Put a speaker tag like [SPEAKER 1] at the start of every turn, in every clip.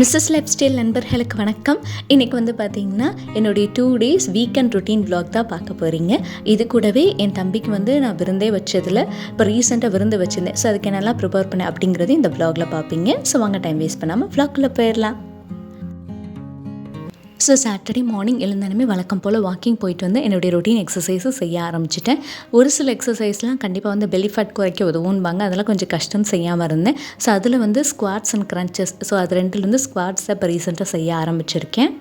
[SPEAKER 1] Mrs life style நண்பர்களுக்கு வணக்கம். இன்றைக்கி வந்து பார்த்தீங்கன்னா என்னுடைய two days weekend routine vlog தான் பார்க்க போகிறீங்க இது கூடவே என் தம்பிக்கு வந்து நான் விருந்தே வச்சதில் இப்போ ரீசெண்டாக விருந்து வச்சுருந்தேன். ஸோ அதுக்கு என்னெல்லாம் ப்ரிப்பேர் பண்ணேன் அப்படிங்கிறது இந்த vlogல பார்ப்பீங்க. ஸோ வாங்க டைம் வேஸ்ட் பண்ணாமல் vlogக்குள்ளே போயிடலாம். ஸோ சாட்டர்டே மார்னிங் எழுந்தனுமே வழக்கம் போல் வாக்கிங் போயிட்டு வந்து என்னுடைய ரொட்டீன் எக்ஸசைஸும் செய்ய ஆரம்பிச்சிட்டேன். ஒரு சில எக்ஸசைஸ்லாம் கண்டிப்பாக வந்து பெலி ஃபேட் குறைக்க உதவும்பாங்க. அதெல்லாம் கொஞ்சம் கஷ்டம் செய்யாமல் இருந்தேன். ஸோ அதில் வந்து ஸ்குவாட்ஸ் அண்ட் க்ரன்ச்சஸ் ஸோ அது ரெண்டுலேருந்து ஸ்குவாட்ஸ் இப்போ ரீசெண்டாக செய்ய ஆரம்பிச்சிருக்கேன்.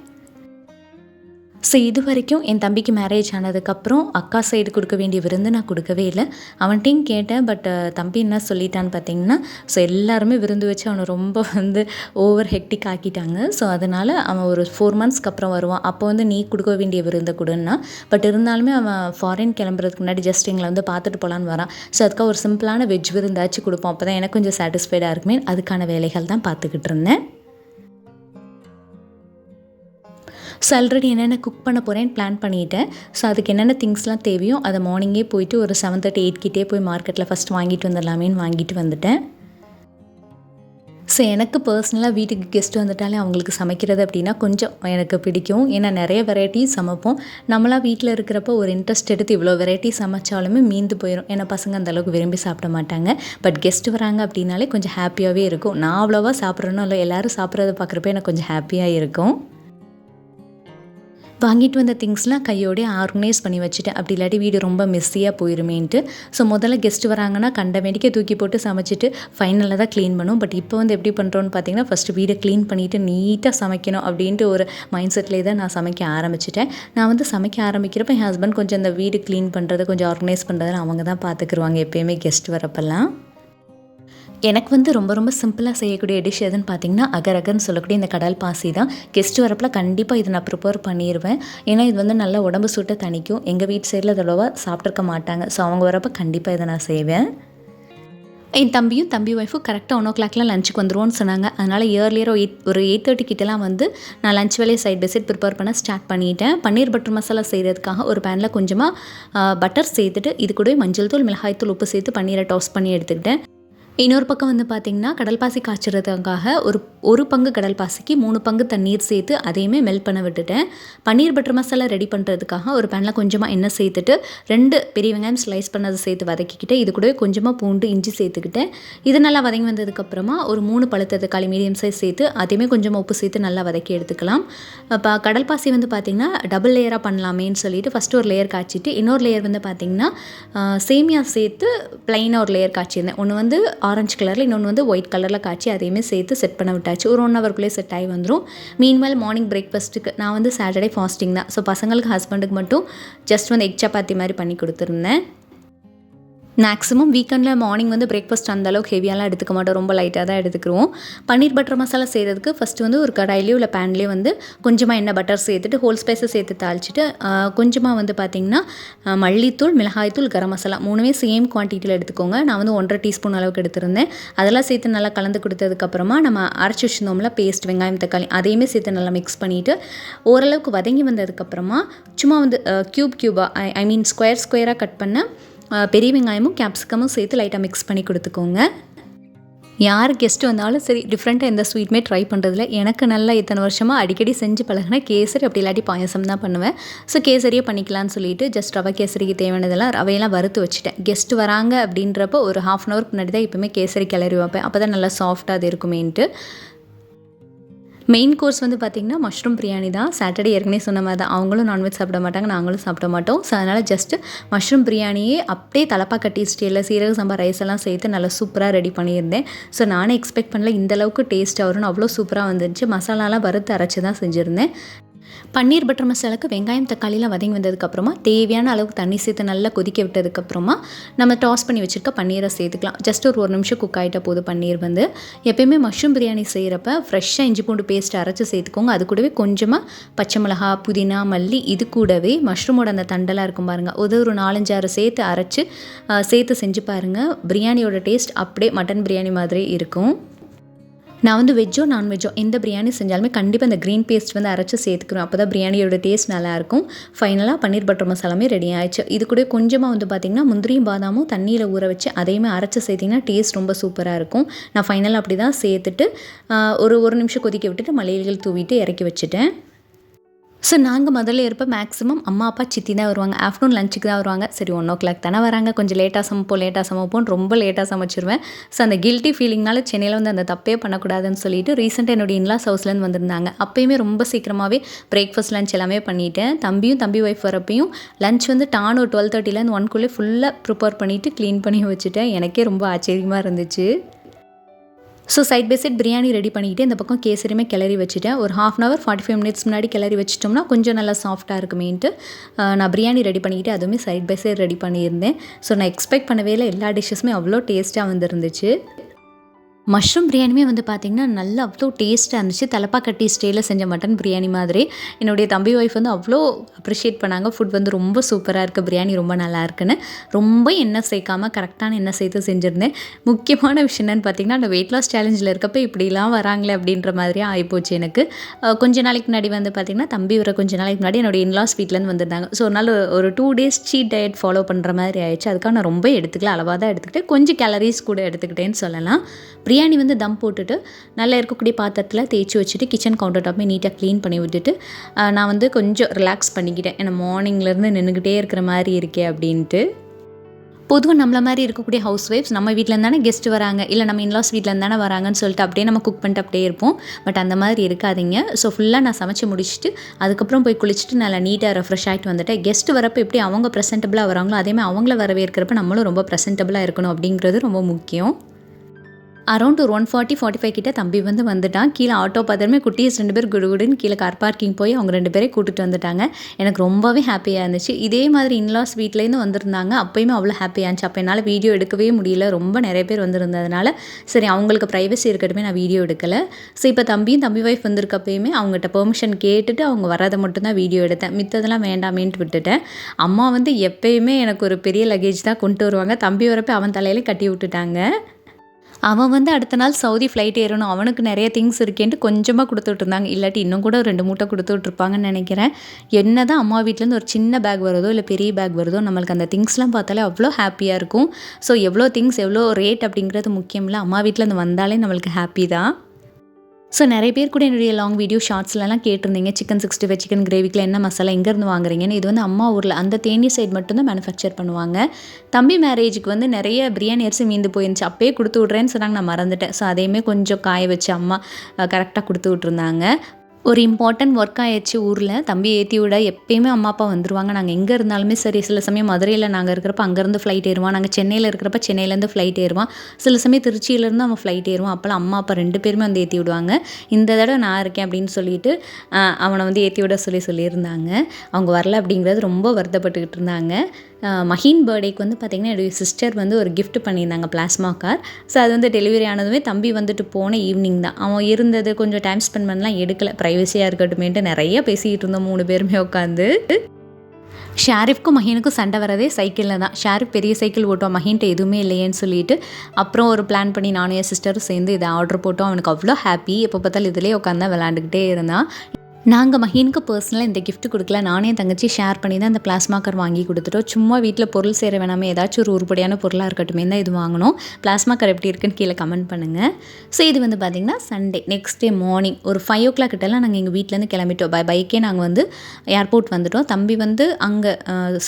[SPEAKER 1] ஸோ இது வரைக்கும் என் தம்பிக்கு மேரேஜ் ஆனதுக்கப்புறம் அக்கா சைடு கொடுக்க வேண்டிய விருந்து நான் கொடுக்கவே இல்லை. அவன்கிட்டையும் கேட்டேன் பட் தம்பி என்ன சொல்லிட்டான்னு பார்த்தீங்கன்னா ஸோ எல்லாருமே விருந்து வச்சு அவனை ரொம்ப வந்து ஓவர் ஹெக்டிக் ஆக்கிட்டாங்க. ஸோ அதனால் அவன் ஒரு ஃபோர் மந்த்ஸ்க்கு அப்புறம் வருவான். அப்போ வந்து நீ கொடுக்க வேண்டிய விருந்தை கொடுன்னா பட் இருந்தாலுமே அவன் ஃபாரின் கிளம்புறதுக்கு முன்னாடி ஜஸ்ட் எங்களை வந்து பார்த்துட்டு போகலான்னு வரான். ஸோ அதுக்காக ஒரு சிம்பிளான வெஜ் விருந்தாச்சும் கொடுப்போம். அப்போ தான் எனக்கு கொஞ்சம் சாட்டிஸ்ஃபைடாக இருக்குமே அதுக்கான வேலைகள் தான் பார்த்துக்கிட்டு இருந்தேன். ஸோ ஆல்ரெடி என்னென்ன குக் பண்ண போகிறேன்னு பிளான் பண்ணிட்டேன். ஸோ அதுக்கு என்னென்ன திங்ஸ்லாம் தேவையோ அதை மார்னிங்கே போயிட்டு ஒரு செவன் தேர்ட்டி எயிட் கிட்டே போய் மார்க்கெட்டில் ஃபஸ்ட் வாங்கிட்டு வந்துடலாமேன்னு வாங்கிட்டு வந்துட்டேன். ஸோ எனக்கு பர்சனலாக வீட்டுக்கு கெஸ்ட் வந்துட்டாலே அவங்களுக்கு சமைக்கிறது அப்படின்னா கொஞ்சம் எனக்கு பிடிக்கும். ஏன்னா நிறைய வெரைட்டிஸ் சமைப்போம். நம்மளாம் வீட்டில் இருக்கிறப்ப ஒரு இன்ட்ரெஸ்ட் எடுத்து இவ்வளோ வெரைட்டி சமைச்சாலுமே மீந்து போயிடும் ஏன்னா பசங்க அந்த அளவுக்கு விரும்பி சாப்பிட மாட்டாங்க. பட் கெஸ்ட் வராங்க அப்படின்னாலே கொஞ்சம் ஹாப்பியாகவே இருக்கும். நான் அவ்வளோவா சாப்பிட்றேனோ இல்லை எல்லோரும் சாப்பிட்றத பார்க்குறப்ப எனக்கு கொஞ்சம் ஹாப்பியாக இருக்கும். வாங்கிட்டு வந்த திங்ஸ்லாம் கையோடய ஆர்கனைஸ் பண்ணி வச்சுட்டேன். அப்படி இல்லாட்டி வீடு ரொம்ப மெஸ்ஸியாக போயிருமேன்ட்டு. ஸோ முதல்ல கெஸ்ட் வராங்கன்னா கண்ட வேண்டிக்கை தூக்கி போட்டு சமைச்சிட்டு ஃபைனலில் தான் க்ளீன் பண்ணும். பட் இப்போ வந்து எப்படி பண்ணுறோன்னு பார்த்தீங்கன்னா ஃபஸ்ட்டு வீடை க்ளீன் பண்ணிவிட்டு நீட்டாக சமைக்கணும் அப்படின்ட்டு ஒரு மைண்ட் செட்லேயே தான் நான் சமைக்க ஆரம்பிச்சிட்டேன். நான் வந்து சமைக்க ஆரம்பிக்கிறப்ப என் ஹஸ்பண்ட் கொஞ்சம் இந்த வீடு க்ளீன் பண்ணுறது கொஞ்சம் ஆர்கனைஸ் பண்ணுறதுன்னு அவங்க தான் பார்த்துக்குருவாங்க எப்போயுமே கெஸ்ட் வரப்பெல்லாம். எனக்கு வந்து ரொம்ப ரொம்ப சிம்பிளாக செய்யக்கூடிய டிஷ் எதுன்னு பார்த்தீங்கன்னா அகரகன்னு அகர்னு சொல்லக்கூடிய இந்த கடல் பாசி தான். கெஸ்ட் வரப்பில் கண்டிப்பாக இதை நான் ப்ரிப்பேர் பண்ணிடுவேன் ஏன்னா இது வந்து நல்லா உடம்பு சூட்டை தணிக்கும். எங்கள் வீட்டு சைடில் இதோட சாப்பிட்ருக்க மாட்டாங்க. ஸோ அவங்க வரப்போ கண்டிப்பாக இதை நான் செய்வேன். என் தம்பியும் தம்பி ஒய்ஃபும் கரெக்டாக ஒன் ஓ கிளாக்லாம் லஞ்சுக்கு வந்துருவோன்னு சொன்னாங்க. அதனால் இயர்லியர் எயிட் ஒரு எயிட் தேர்ட்டி கிட்டலாம் வந்து நான் லஞ்ச் வேலையை சைட் பை சைட் ப்ரிப்பேர் பண்ண ஸ்டார்ட் பண்ணிட்டேன். பன்னீர் பட்டர் மசாலா செய்கிறதுக்காக ஒரு பேனில் கொஞ்சமாக பட்டர் சேர்த்துட்டு இது கூட மஞ்சள் தூள் மிளகாய் தூள் உப்பு சேர்த்து பன்னீரை டாஸ் பண்ணி எடுத்துக்கிட்டேன். இன்னொரு பக்கம் வந்து பார்த்திங்கன்னா கடல் பாசி காய்ச்சறதுக்காக ஒரு ஒரு பங்கு கடல் பாசிக்கு மூணு பங்கு தண்ணீர் சேர்த்து அதையுமே மெல்ட் பண்ண விட்டுட்டேன். பன்னீர் பட்டர் மசாலா ரெடி பண்ணுறதுக்காக ஒரு பேனில் கொஞ்சமாக எண்ணெய் சேர்த்துட்டு ரெண்டு பெரிய வெங்காயம் ஸ்லைஸ் பண்ணதை சேர்த்து வதக்கிக்கிட்டு இது கூடவே கொஞ்சமாக பூண்டு இஞ்சி சேர்த்துக்கிட்டேன். இது நல்லா வதங்கி வந்ததுக்கப்புறமா ஒரு மூணு பழுத்த தக்காளி மீடியம் சைஸ் சேர்த்து அதையுமே கொஞ்சமாக உப்பு சேர்த்து நல்லா வதக்கி எடுத்துக்கலாம். இப்போ கடல் பாசி வந்து பார்த்திங்கன்னா டபுள் லேயராக பண்ணலாமேன்னு சொல்லிட்டு ஃபஸ்ட்டு ஒரு லேயர் காய்ச்சிட்டு இன்னொரு லேயர் வந்து பார்த்திங்கன்னா சேமியா சேர்த்து ப்ளைனாக ஒரு லேயர் காய்ச்சிருந்தேன். ஒன்று வந்து ஆரஞ்சு கலரில் இன்னொன்று வந்து ஒயிட் கலரில் காய்ச்சி அதையுமே சேர்த்து செட் பண்ண விட்டாச்சு. ஒரு ஒன் ஹவருக்குள்ளே செட் ஆகி வந்துடும் மீன்வேல் மார்னிங் பிரேக்ஃபாஸ்ட்டுக்கு நான் வந்து சாட்டர்டே ஃபாஸ்டிங் தான். ஸோ பசங்களுக்கு ஹஸ்பண்டுக்கு மட்டும் ஜஸ்ட் வந்து எக் சப்பாத்தி மாதிரி பண்ணி கொடுத்துருந்தேன். மேக்ஸிமம் வீக்கெண்டில் மார்னிங் வந்து பிரேக்ஃபாஸ்ட் அந்த அளவுக்கு ஹெவியாலாம் எடுத்துக்க மாட்டோம். ரொம்ப லைட்டாக தான் எடுத்துக்கிறோம் பன்னீர் பட்டர் மசாலா செய்கிறதுக்கு ஃபஸ்ட்டு வந்து ஒரு கடாயிலையோ இல்லை பேன்லேயோ வந்து கொஞ்சமாக எண்ணெய் பட்டர் சேர்த்துட்டு ஹோல் ஸ்பைஸை சேர்த்து தாளிச்சிட்டு கொஞ்சமாக வந்து பார்த்திங்கன்னா மல்லித்தூள் மிளகாய்த்தூள் கரம் மசாலா மூணுமே சேம் குவான்டிட்டியில் எடுத்துக்கோங்க. நான் வந்து ஒன்றரை டீஸ்பூன் அளவுக்கு எடுத்திருந்தேன். அதெல்லாம் சேர்த்து நல்லா கலந்து கொடுத்ததுக்கப்புறமா நம்ம அரைச்சி வச்சிருந்தோம்ல பேஸ்ட் வெங்காயம் தக்காளி அதையுமே சேர்த்து நல்லா மிக்ஸ் பண்ணிவிட்டு ஓரளவுக்கு வதங்கி வந்ததுக்கப்புறமா சும்மா வந்து க்யூப் க்யூபாக ஐ மீன் ஸ்கொயர் ஸ்கொயராக கட் பண்ண பெரிய வெங்காயமும் கேப்சிகமும் சேர்த்து லைட்டாக மிக்ஸ் பண்ணி கொடுத்துக்கோங்க. யார் கெஸ்ட் வந்தாலும் சரி டிஃப்ரெண்ட்டாக எந்த ஸ்வீட்டுமே ட்ரை பண்ணுறதில்ல எனக்கு நல்லா இத்தனை வருஷமாக அடிக்கடி செஞ்சு பழகினா கேசரி அப்படி இல்லாட்டி பாயசம் தான் பண்ணுவேன். ஸோ கேசரியே பண்ணிக்கலாம்னு சொல்லிட்டு ஜஸ்ட் ரவை கேசரிக்கு தேவையானதெல்லாம் ரவையெல்லாம் வறுத்து வச்சுட்டேன். கெஸ்ட் வராங்க அப்படின்றப்போ ஒரு ஹாஃப் அன் ஹவருக்கு முன்னாடி தான் எப்பவுமே கேசரி கிளறி வைப்பேன். அப்போ தான் நல்லா சாஃப்டாக அது இருக்குமேன்ட்டு. மெயின் கோர்ஸ் வந்து பார்த்திங்கன்னா மஷ்ரூம் பிரியாணி தான். சாட்டர்டே ஏற்கனவே சொன்ன மாதிரி தான். அவங்களும் நான்வெஜ் சாப்பிட மாட்டாங்க நாங்களும் சாப்பிட மாட்டோம். ஸோ அதனால் ஜஸ்ட்டு மஷ்ரூம் பிரியாணியே அப்படியே தலப்பா கட்டி ஸ்டைலில் சீரக சம்பா ரைஸ் எல்லாம் சேர்த்து நல்லா சூப்பராக ரெடி பண்ணியிருந்தேன். ஸோ நானே எக்ஸ்பெக்ட் பண்ணல இந்தளவுக்கு டேஸ்ட் வரும்னு. அவ்வளோ சூப்பராக வந்துருச்சு. மசாலாலாம் வறுத்து அரைச்சி தான் செஞ்சுருந்தேன். பன்னீர் பட்டர் மசாலாவுக்கு வெங்காயம் தக்காளிலாம் வதங்கி வந்ததுக்கப்புறமா தேவையான அளவுக்கு தண்ணி சேர்த்து நல்லா கொதிக்க விட்டதுக்கப்புறமா நம்ம டாஸ் பண்ணி வச்சுருக்க பன்னீரை சேர்த்துக்கலாம். ஜஸ்ட் ஒரு ஒரு நிமிஷம் குக் ஆகிட்ட போது பன்னீர் வந்து. எப்பயுமே மஷ்ரூம் பிரியாணி செய்கிறப்ப ஃப்ரெஷ்ஷாக இஞ்சி பூண்டு பேஸ்ட் அரைச்சி சேர்த்துக்கோங்க. அது கூடவே கொஞ்சமாக பச்சை மிளகா புதினா மல்லி இது கூடவே மஷ்ரூமோட அந்த தண்டெல்லாம் இருக்கும் பாருங்கள் ஒரு ஒரு நாலஞ்சாறு சேர்த்து அரைச்சி சேர்த்து செஞ்சு பாருங்கள் பிரியாணியோட டேஸ்ட் அப்படியே மட்டன் பிரியாணி மாதிரி இருக்கும். நான் வந்து வெஜ்ஜோ நான்வெஜ்ஜோ எந்த பிரியாணி செஞ்சாலுமே கண்டிப்பாக அந்த க்ரீன் பேஸ்ட் வந்து அரைச்சி சேர்த்துக்கணும். அப்போ தான் பிரியாணியோட டேஸ்ட் நல்லாயிருக்கும். ஃபைனலாக பன்னீர் பட்டர் மசாலாமே ரெடி ஆயிடுச்சு. இது கூட கொஞ்சமாக வந்து பார்த்திங்கன்னா முந்திரியும் பாதாமும் தண்ணியில் ஊற வச்சு அதையுமே அரைச்சி சேர்த்திங்கன்னா டேஸ்ட் ரொம்ப சூப்பராக இருக்கும். நான் ஃபைனலாக அப்படி தான் சேர்த்துட்டு ஒரு ஒரு நிமிஷம் கொதிக்க விட்டுட்டு மலையில்கள் தூவிட்டு இறக்கி வச்சுட்டேன். ஸோ நாங்கள் முதல்ல இருப்ப மேக்ஸிமம் அம்மா அப்பா சித்தி தான் வருவாங்க. ஆஃப்டர்நூன் லஞ்சுக்கு தான் வருவாங்க. சரி ஒன் ஓ கிளாக் தானே வராங்க. கொஞ்சம் லேட்டாக சமைப்போம் லேட்டாக சமைப்போம் ரொம்ப லேட்டாக சமைச்சிருவேன். ஸோ அந்த கில்ட்டி ஃபீலிங்னால சென்னையில் வந்து அந்த தப்பே பண்ணக்கூடாதுன்னு சொல்லிட்டு ரீசெண்டாக என்னுடைய இன்லாஸ் ஹவுஸ்லேருந்து வந்திருந்தாங்க. அப்பயுமே ரொம்ப சீக்கிரமாகவே பிரேக்ஃபாஸ்ட் லஞ்ச் எல்லாமே பண்ணிட்டேன். தம்பியும் தம்பி ஒய்ஃப் வரப்பையும் லஞ்ச் வந்து டானோ ஒரு டுவெல் தேர்ட்டிலேருந்து ஒன்குள்ளே ஃபுல்லாக ப்ரிப்பேர் பண்ணிவிட்டு க்ளீன் பண்ணி வச்சுட்டேன். எனக்கே ரொம்ப ஆச்சரியமாக இருந்துச்சு. So side by side biryani ready பண்ணிக்கிட்டு இந்த பக்கம் கேசரியுமே கிளறி வச்சுட்டேன். ஒரு half an hour forty five minutes முன்னாடி கிளறி வச்சிட்டோம்னா கொஞ்சம் நல்லா சாஃப்ட்டாக இருக்குமேன்ட்டு நான் பிரியாணி ரெடி பண்ணிக்கிட்டு அதுவுமே சைட் பை சைட் ரெடி பண்ணியிருந்தேன். ஸோ நான் எக்ஸ்பெக்ட் பண்ணவே இல்லை. எல்லா டிஷ்ஷஸுமே அவ்வளோ டேஸ்ட்டாக வந்துருந்துச்சு. மஷ்ரூம் பிரியாணியுமே வந்து பார்த்திங்கன்னா நல்லா அவ்வளோ டேஸ்ட்டாக இருந்துச்சு. தலப்பாக்கட்டி ஸ்டேயில் செஞ்ச மட்டன் பிரியாணி மாதிரி. என்னுடைய தம்பி ஒய்ஃப் வந்து அவ்வளோ அப்ரிஷியேட் பண்ணாங்க. ஃபுட் வந்து ரொம்ப சூப்பராக இருக்குது பிரியாணி ரொம்ப நல்லா இருக்குன்னு. ரொம்ப எண்ணெய் சேர்க்காமல் கரெக்டான எண்ணெய் சேர்த்து செஞ்சுருந்தேன். முக்கியமான விஷயம் என்னன்னு பார்த்தீங்கன்னா அந்த வெயிட் லாஸ் சேலஞ்சில் இருக்கப்போ இப்படிலாம் வராங்களே அப்படின்ற மாதிரியே ஆகிப்போச்சு எனக்கு. கொஞ்ச நாளைக்கு முன்னாடி வந்து பார்த்திங்கன்னா தம்பி வர கொஞ்ச நாளைக்கு முன்னாடி என்னோட இன்லாஸ் வீட்டிலேருந்து வந்திருந்தாங்க. ஸோ அதனால் ஒரு two days cheat diet follow பண்ணுற மாதிரி ஆயிடுச்சு. அதுக்காக நான் ரொம்ப எடுத்துக்கல அளவாக தான் எடுத்துக்கிட்டேன். கொஞ்சம் கேலரிஸ் கூட எடுத்துக்கிட்டேன்னு சொல்லலாம். பிரியாணி வந்து தம் போட்டுட்டு நல்லா இருக்கக்கூடிய பாத்திரத்தில் தேய்ச்சி வச்சுட்டு கிச்சன் கவுண்டர் டாப்பே நீட்டாக க்ளீன் பண்ணி விட்டுட்டு நான் வந்து கொஞ்சம் ரிலாக்ஸ் பண்ணிக்கிட்டேன். ஏன்னா மார்னிங்லேருந்து நின்றுக்கிட்டே இருக்கிற மாதிரி இருக்கே அப்படின்ட்டு. பொதுவாக நம்மள மாதிரி இருக்கக்கூடிய ஹவுஸ் ஒய்ஃப்ஸ் நம்ம வீட்டிலேருந்து தானே கெஸ்ட் வராங்க. இல்லை நம்ம இன்லாஸ் வீட்டில் தானே வராங்கன்னு சொல்லிட்டு அப்படியே நம்ம குக் பண்ணிட்டு அப்படியே இருப்போம். பட் அந்த மாதிரி இருக்காதிங்க. ஸோ ஃபுல்லாக நான் சமைச்சு முடிச்சுட்டு அதுக்கப்புறம் போய் குளிச்சுட்டு நல்லா நீட்டாக ரெஃப்ரெஷ் ஆகிட்டு வந்துட்டேன் கெஸ்ட் வரப்போ எப்படி அவங்க ப்ரெசென்டபுளாக வராங்களோ அதேமாதிரி அவங்கள வரவேற்கிறப்ப நம்மளும் ரொம்ப ப்ரெசென்டபுளாக இருக்கணும் அப்படிங்கிறது ரொம்ப முக்கியம். அரௌண்ட் ஒரு ஒன் ஃபார்ட்டி ஃபார்ட்டி ஃபைவ் கிட்டே தம்பி வந்து வந்துட்டான். கீழே ஆட்டோ பார்த்தாலுமே குட்டீஸ் ரெண்டு பேர் குடுகுடுன்னு கீழே கார் பார்க்கிங் போய் அவங்க ரெண்டு பேரையும் கூட்டிகிட்டு வந்துட்டாங்க. எனக்கு ரொம்பவே ஹாப்பியாக இருந்துச்சு. இதே மாதிரி இன்லாஸ் வீட்லேருந்து வந்திருந்தாங்க. அப்பயுமே அவ்வளோ ஹாப்பியாக இருந்துச்சு. அப்போ என்னால் வீடியோ எடுக்கவே முடியல. ரொம்ப நிறைய பேர் வந்திருந்ததுனால சரி அவங்களுக்கு ப்ரைவசி இருக்கட்டுமே நான் வீடியோ எடுக்கலை. ஸோ இப்போ தம்பியும் தம்பி ஒய்ஃப் வந்திருக்கப்பயுமே அவங்ககிட்ட பெர்மிஷன் கேட்டுட்டு அவங்க வராதை மட்டும்தான் வீடியோ எடுத்தேன். மித்ததெல்லாம் வேண்டாமேன்ட்டு விட்டுட்டேன். அம்மா வந்து எப்பயுமே எனக்கு ஒரு பெரிய லக்கேஜ் தான் கொண்டு வருவாங்க. தம்பி வரப்போ அவன் தலையில கட்டி விட்டுட்டாங்க. அவன் வந்து அடுத்த நாள் சவுதி ஃப்ளைட் ஏறணும். அவனுக்கு நிறைய திங்ஸ் இருக்கேன்ட்டு கொஞ்சமாக கொடுத்துட்டு இருந்தாங்க இல்லாட்டி இன்னும் கூட ரெண்டு மூட்டை கொடுத்து விட்ருப்பாங்கன்னு நினைக்கிறேன். என்ன தான் அம்மா வீட்டிலேருந்து ஒரு சின்ன பேக் வருதோ இல்லை பெரிய பேக் வருதோ நம்மளுக்கு அந்த திங்ஸ்லாம் பார்த்தாலே அவ்வளோ ஹாப்பியாக இருக்கும். ஸோ எவ்வளோ திங்ஸ் எவ்வளோ ரேட் அப்படிங்கிறது முக்கியம் இல்லை. அம்மா வீட்டிலேருந்து வந்தாலே நம்மளுக்கு ஹாப்பி தான். ஸோ நிறைய பேர் கூட என்னுடைய லாங் வீடியோ ஷார்ட்ஸ்லலாம் கேட்டிருந்தீங்க. சிக்கன் சிக்ஸ்டி ஃபைவ் சிக்கன் கிரேவிக்கில் என்ன மசாலா எங்கேருந்து வாங்குறீங்கன்னு. இது வந்து அம்மா ஊரில் அந்த தேனி சைடு மட்டும்தான் மேனுஃபேக்சர் பண்ணுவாங்க. தம்பி மேரேஜுக்கு வந்து நிறைய பிரியாணி அரிசி மீந்து போயிருந்துச்சு. அப்பயே கொடுத்து விட்றேன்னு சொன்னாங்க நான் மறந்துட்டேன். ஸோ அதையுமே கொஞ்சம் காய வச்சு அம்மா கரெக்டாக கொடுத்து விட்ருந்தாங்க ஒரு இம்பார்ட்டண்ட் ஒர்க் ஆயிடுச்சு ஊரில். தம்பி ஏற்றி விட எப்பயுமே அம்மா அப்பா வந்துருவாங்க. நாங்கள் எங்கே இருந்தாலுமே சரி சில சமயம் மதுரையில் நாங்கள் இருக்கிறப்ப அங்கேருந்து ஃப்ளைட் ஏறுவான். நாங்கள் சென்னையில் இருக்கிறப்ப சென்னையிலேருந்து ஃப்ளைட் ஏறுவான். சில சமயம் திருச்சியிலேருந்து அவன் ஃப்ளைட் ஏறுவான். அப்போல்லாம் அம்மா அப்பா ரெண்டு பேருமே வந்து ஏற்றி விடுவாங்க. இந்த தடவை நான் இருக்கேன் அப்படின்னு சொல்லிட்டு அவனை வந்து ஏற்றி விட சொல்லி சொல்லியிருந்தாங்க. அவங்க வரல அப்படிங்கிறது ரொம்ப வருத்தப்பட்டுக்கிட்டு இருந்தாங்க. மஹீன் பர்த்டேக்கு வந்து பார்த்திங்கன்னா என்னுடைய சிஸ்டர் வந்து ஒரு கிஃப்ட் பண்ணியிருந்தாங்க பிளாஸ்மா கார் ஸோ அது வந்து டெலிவரி ஆனதுமே தம்பி வந்துட்டு போன ஈவினிங் தான். அவன் இருந்தது கொஞ்சம் டைம் ஸ்பெண்ட் பண்ணலாம் எடுக்கல. ப்ரைவசியாக இருக்கட்டுமேன்ட்டு நிறைய பேசிக்கிட்டு இருந்தோம் மூணு பேருமே உட்காந்து ஷாரிஃப்க்கும் மஹீனுக்கும் சண்டை வரதே சைக்கிளில் தான். ஷாரிஃப் பெரிய சைக்கிள் ஓட்டோம் மஹீன்ட்ட எதுவுமே இல்லையேன்னு சொல்லிட்டு. அப்புறம் ஒரு பிளான் பண்ணி நானும் என் சிஸ்டரும் சேர்ந்து இதை ஆர்டர் போட்டோம். அவனுக்கு அவ்வளோ ஹாப்பி எப்போ பார்த்தாலும் இதிலே உட்காந்து விளாண்டுக்கிட்டே இருந்தான். நாங்கள் மஹீனுக்கு பர்சனலாக இந்த கிஃப்ட் கொடுக்கல. நானே என் தங்கச்சி ஷேர் பண்ணி தான் இந்த பிளாஸ்மாக்கர் வாங்கி கொடுத்துட்டோம். சும்மா வீட்டில் பொருள் சேர வேணாமே ஏதாச்சும் ஒரு உருப்படியான பொருளாக இருக்கட்டுமே தான் இது வாங்கினோம். பிளாஸ்மாக்கர் எப்படி இருக்குன்னு கீழே கமெண்ட் பண்ணுங்கள் ஸோ இது வந்து பார்த்திங்கன்னா சண்டே நெக்ஸ்ட் டே மார்னிங் ஒரு ஃபைவ் ஓ கிளாக் கிட்டலாம் நாங்கள் எங்கள் வீட்டிலேருந்து கிளம்பிட்டோம். பை பைக்கே நாங்கள் வந்து ஏர்போர்ட் வந்துட்டோம். தம்பி வந்து அங்கே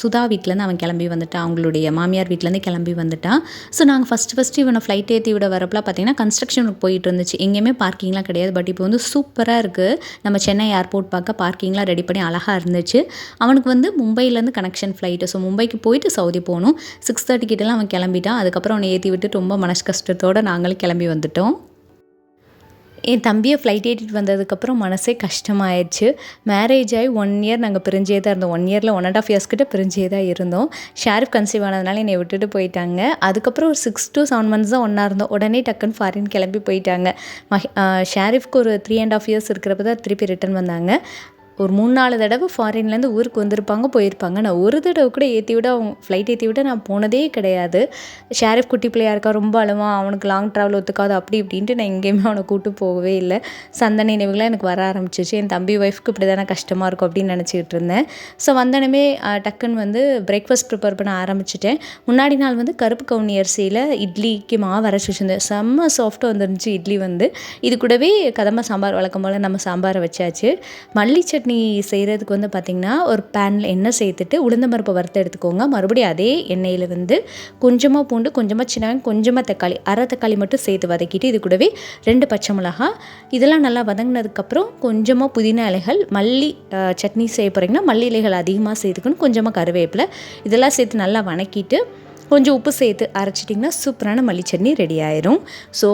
[SPEAKER 1] சுதா வீட்டிலேருந்து அவன் கிளம்பி வந்துட்டான் அவங்களுடைய மாமியார் வீட்டிலேருந்து கிளம்பி வந்துட்டான் ஸோ நாங்கள் ஃபஸ்ட்டு ஃபஸ்ட்டு இவனை ஃப்ளைட் ஏற்றி விட வரப்பெல்லாம் பார்த்திங்கன்னா கன்ஸ்ட்ரக்ஷனுக்கு போயிட்டு இருந்துச்சு. எங்கேயுமே பார்க்கிங்லாம் கிடையாது. பட் இப்போ வந்து சூப்பராக இருக்குது நம்ம சென்னை ஏர்போர்ட் பார்க்க பார்க்கிங்லாம் ரெடி பண்ணி அழகாக இருந்துச்சு. அவனுக்கு வந்து மும்பையிலேருந்து கனெக்ஷன் ஃப்ளைட்டு ஸோ மும்பைக்கு போயிட்டு சவுதி போகணும். சிக்ஸ் தேர்ட்டி கிட்டலாம் அவன் கிளம்பிட்டான். அதுக்கப்புறம் அவனை ஏற்றி விட்டு ரொம்ப மனசு கஷ்டத்தோடு நாங்களும் கிளம்பி வந்துட்டோம். என் தம்பியை ஃப்ளைட் ஏற்றிட்டு வந்ததுக்கப்புறம் மனசே கஷ்டமாயிடுச்சு மேரேஜ் ஆகி ஒன் இயர் நாங்கள் பிரிஞ்சே தான் இருந்தோம். ஒன் இயரில் ஒன் அண்ட் ஆஃப் இயர்ஸ் கிட்ட பிரிஞ்சே தான் இருந்தோம். ஷாரிஃப் கன்சீவ் ஆனதுனால என்னை விட்டுட்டு போயிட்டாங்க. அதுக்கப்புறம் ஒரு சிக்ஸ் டு செவன் மந்த்ஸ் தான் ஒன்றா இருந்தோம். உடனே டக்குன்னு ஃபாரின் கிளம்பி போயிட்டாங்க. மஹி ஷாரிஃப்க்கு ஒரு த்ரீ அண்ட் ஆஃப் இயர்ஸ் இருக்கிறப்ப தான் திருப்பி ரிட்டர்ன் வந்தாங்க. ஒரு மூணு நாலு தடவை ஃபாரின்லேருந்து ஊருக்கு வந்திருப்பாங்க போயிருப்பாங்க. நான் ஒரு தடவை கூட ஏற்றி விட அவங்க ஃப்ளைட் ஏற்றி விட நான் போனதே கிடையாது. ஷேரிஃப் குட்டி பிள்ளையா இருக்கா ரொம்ப அழுவான் அவனுக்கு லாங் ட்ராவல் ஒத்துக்காது அப்படி இப்படின்ட்டு நான் எங்கேயுமே அவனை கூட்டு போகவே இல்லை. சந்த நினைவுகளாக எனக்கு வர ஆரம்பிச்சிச்சு. என் தம்பி ஒய்ஃப்க்கு இப்படி தானே கஷ்டமாக இருக்கும் அப்படின்னு நினச்சிக்கிட்டு இருந்தேன். ஸோ வந்தனமே டக்குன்னு வந்து பிரேக்ஃபாஸ்ட் ப்ரிப்பேர் பண்ண ஆரம்பிச்சிட்டேன். முன்னாடி நாள் வந்து கருப்பு கவுனி அரிசியில் இட்லிக்கு மாவு அரைச்சி வச்சுருந்தேன். செம்ம சாஃப்டாக வந்துருந்துச்சு இட்லி வந்து. இது கூடவே கதம்ப சாம்பார் வழக்கம் போல் நம்ம சாம்பாரை வச்சாச்சு. மல்லி சட்னி சட்னி செய்கிறதுக்கு வந்து பார்த்திங்கன்னா ஒரு பேனில் எண்ணெய் சேர்த்துட்டு உளுந்தம்பருப்பை வறுத்து எடுத்துக்கோங்க. மறுபடியும் அதே எண்ணெயில் வந்து கொஞ்சமாக பூண்டு கொஞ்சமாக சின்ன கொஞ்சமாக தக்காளி அரை தக்காளி மட்டும் சேர்த்து வதக்கிட்டு இது கூடவே ரெண்டு பச்சை மிளகா இதெல்லாம் நல்லா வதங்கினதுக்கப்புறம் கொஞ்சமாக புதினா இலைகள் மல்லி சட்னி செய்ய போகிறீங்கன்னா மல்லி இலைகள் அதிகமாக சேர்த்துக்கணும். கொஞ்சமாக கருவேப்பிலை இதெல்லாம் சேர்த்து நல்லா வணக்கிட்டு கொஞ்சம் உப்பு சேர்த்து அரைச்சிட்டிங்கன்னா சூப்பரான மல்லி சட்னி ரெடி ஆயிரும். ஸோ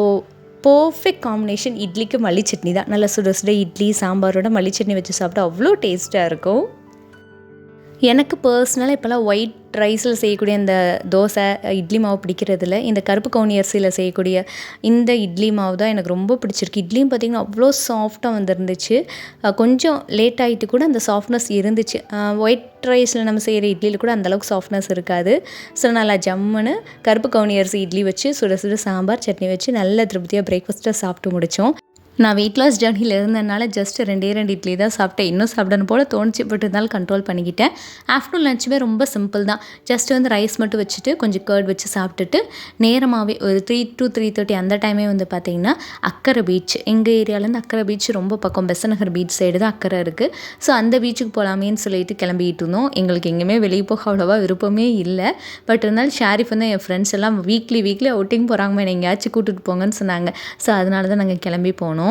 [SPEAKER 1] பர்ஃபெக்ட் காம்பினேஷன் இட்லிக்கு மல்லி சட்னி தான். நல்லா சுட சுட இட்லி சாம்பாரோட மல்லி சட்னி வச்சு சாப்பிட்டா அவ்வளோ டேஸ்ட்டாக இருக்கும். எனக்கு பர்சனலாக இப்போல்லாம் ஒயிட் ரைஸில் செய்யக்கூடிய இந்த தோசை இட்லி மாவு பிடிக்கிறதுல இந்த கருப்பு கவுனி அரிசியில் செய்யக்கூடிய இந்த இட்லி மாவு தான் எனக்கு ரொம்ப பிடிச்சிருக்கு. இட்லியும் பார்த்திங்கன்னா அவ்வளோ சாஃப்டாக வந்துருந்துச்சு. கொஞ்சம் லேட் ஆகிட்டு கூட அந்த சாஃப்ட்னஸ் இருந்துச்சு. ஒயிட் ரைஸில் நம்ம செய்கிற இட்லியில் கூட அந்தளவுக்கு சாஃப்ட்னஸ் இருக்காது. ஸோ நல்லா ஜம்முன்னு கருப்பு கவுனி அரிசி இட்லி வச்சு சுட சுட சாம்பார் சட்னி வச்சு நல்ல திருப்தியாக பிரேக்ஃபாஸ்ட்டாக சாப்பிட்டு முடித்தோம் நான் வெயிட் லாஸ் ஜர்னியில் இருந்ததுனால ஜஸ்ட் ரெண்டே ரெண்டு இட்லி தான் சாப்பிட்டேன். இன்னும் சாப்பிடணும் போல் தோணுச்சு பட் இருந்தாலும் கண்ட்ரோல் பண்ணிக்கிட்டேன். ஆஃப்டர்நூன் லஞ்சுமே ரொம்ப சிம்பிள் தான். ஜஸ்ட் வந்து ரைஸ் மட்டும் வச்சுட்டு கொஞ்சம் கேர்ட் வச்சு சாப்பிட்டுட்டு நேரமாகவே ஒரு த்ரீ டு த்ரீ தேர்ட்டி அந்த டைமே வந்து பார்த்திங்கன்னா அக்கரை பீச் எங்கள் ஏரியாவிலேருந்து அக்கரை பீச் ரொம்ப பக்கம். பெசநகர் பீச் சைடு தான் அக்கறை இருக்குது ஸோ அந்த பீச்சுக்கு போகலாமேன்னு சொல்லிட்டு கிளம்பிட்டு இருந்தோம். எங்களுக்கு எங்கேயுமே வெளியே போக அவ்வளோவா விருப்பமே இல்லை. பட் இருந்தாலும் ஷாரிஃப் வந்து என் ஃப்ரெண்ட்ஸ் எல்லாம் வீக்லி வீக்லி அவுட்டிங் போகிறாங்க எங்கேயாச்சும் கூட்டிகிட்டு போங்கன்னு சொன்னாங்க. ஸோ அதனால தான் நாங்கள் கிளம்பி போனோம்.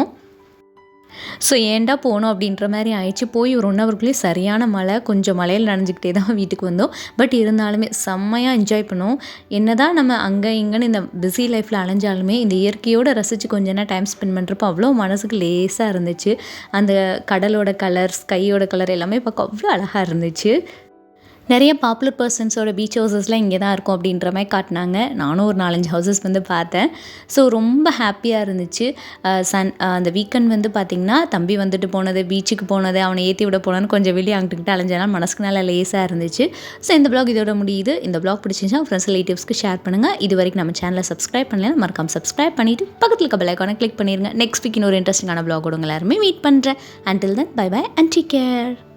[SPEAKER 1] ஸோ ஏன்டா போனோம் அப்படின்ற மாதிரி ஆயிடுச்சு. போய் ஒரு ஒன் ஹவருக்குள்ளேயே சரியான மழை கொஞ்சம் மழையில் நனைஞ்சிக்கிட்டே தான் வீட்டுக்கு வந்தோம். பட் இருந்தாலுமே செம்மையாக என்ஜாய் பண்ணோம். என்ன தான் நம்ம அங்கே இங்கேன்னு இந்த பிஸி லைஃப்பில் அலைஞ்சாலுமே இந்த இயற்கையோடு ரசித்து கொஞ்ச நேரம் டைம் ஸ்பெண்ட் பண்ணுறப்போ அவ்வளோ மனசுக்கு லேசாக இருந்துச்சு. அந்த கடலோட கலர் ஸ்கையோட கலர் எல்லாமே பார்க்க அவ்வளோ அழகாக இருந்துச்சு. நிறைய பாப்புலர் பர்சன்ஸோட பீச் ஹவுசஸ்லாம் இங்கே தான் இருக்கும் அப்படின்ற மாதிரி காட்டினாங்க. நானும் ஒரு நாலஞ்சு ஹவுசஸ் வந்து பார்த்தேன். ஸோ ரொம்ப ஹாப்பியாக இருந்துச்சு. சன் அந்த வீக்கெண்ட் வந்து பார்த்திங்கன்னா தம்பி வந்துட்டு போனது பீச்சுக்கு போனது அவனை ஏற்றி விட போனான்னு கொஞ்சம் வெளியே அங்கிட்டு அலைஞ்சனால மனசுக்கு நல்லா லேசாக இருந்துச்சு. ஸோ இந்த ப்ளாக் இதோட முடியுது. இந்த ப்ளாக் பிடிச்சிருந்துச்சா ஃப்ரெண்ட்ஸ் ரிலேட்டிவ்ஸ்க்கு ஷேர் பண்ணுங்கள் இது வரைக்கும் நம்ம சேனலை சப்ஸ்கிரைப் பண்ணலாம் மறக்காம சப்ஸ்கிரைப் பண்ணிவிட்டு பக்கத்தில் இருக்க பெல் கிளிக் பண்ணிடுங்க நெக்ஸ்ட் வீக் இன்னொரு இன்ட்ரெஸ்டிங்கான ப்ளாகோட உங்க எல்லாருமே மீட் பண்ணுறேன் until then bye bye and take care